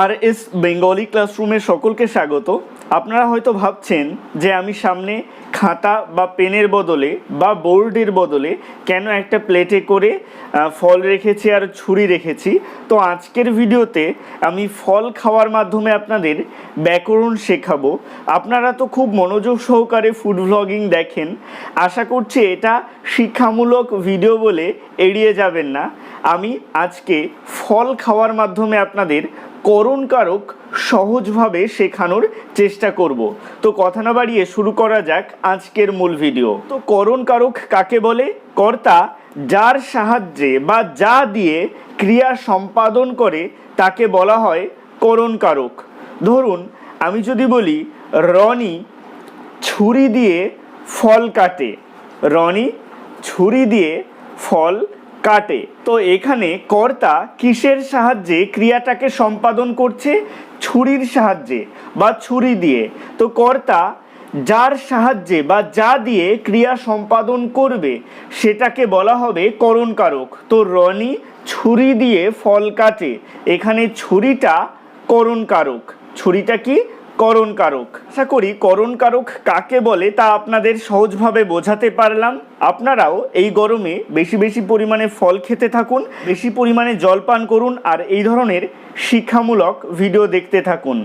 আর S Bengali ক্লাসরুমে সকলকে স্বাগত। আপনারা হয়তো ভাবছেন যে আমি সামনে খাতা বা পেনের বদলে বা বোর্ডের বদলে কেন একটা প্লেটে করে ফল রেখেছি আর ছুরি রেখেছি। তো আজকের ভিডিওতে আমি ফল খাওয়ার মাধ্যমে আপনাদের ব্যাকরণ শেখাবো। আপনারা তো খুব মনোযোগ সহকারে ফুড ভ্লগিং দেখেন। আশা করছি এটা শিক্ষামূলক ভিডিও বলে এড়িয়ে যাবেন না। আমি আজকে ফল খাওয়ার মাধ্যমে আপনাদের করণকারক সহজভাবে শেখানোর চেষ্টা করব। তো কথা না বাড়িয়ে শুরু করা যাক আজকের মূল ভিডিও। তো করণকারক কাকে বলে? কর্তা যার সাহায্যে বা যা দিয়ে ক্রিয়া সম্পাদন করে তাকে বলা হয় করণকারক। ধরুন, আমি যদি বলি, রনি ছুরি দিয়ে ফল কাটে। রনি ছুরি দিয়ে ফল কাটে। তো এখানে কর্তা কিসের সাহায্যে ক্রিয়াটাকে সম্পাদন করছে? ছুরির সাহায্যে বা ছুরি দিয়ে। তো কর্তা যার সাহায্যে বা যা দিয়ে ক্রিয়া সম্পাদন করবে সেটাকে বলা হবে করণকারক। তো রনি ছুরি দিয়ে ফল কাটে। এখানে ছুরিটা করণকারক। ছুরিটা কি? করণকারক। আশা করি করণ কারক কাকে বলে তা আপনাদের সহজভাবে বোঝাতে পারলাম। আপনারাও এই গরমে বেশি বেশি পরিমাণে ফল খেতে থাকুন, বেশি পরিমাণে জল পান করুন আর এই ধরনের শিক্ষামূলক ভিডিও দেখতে থাকুন।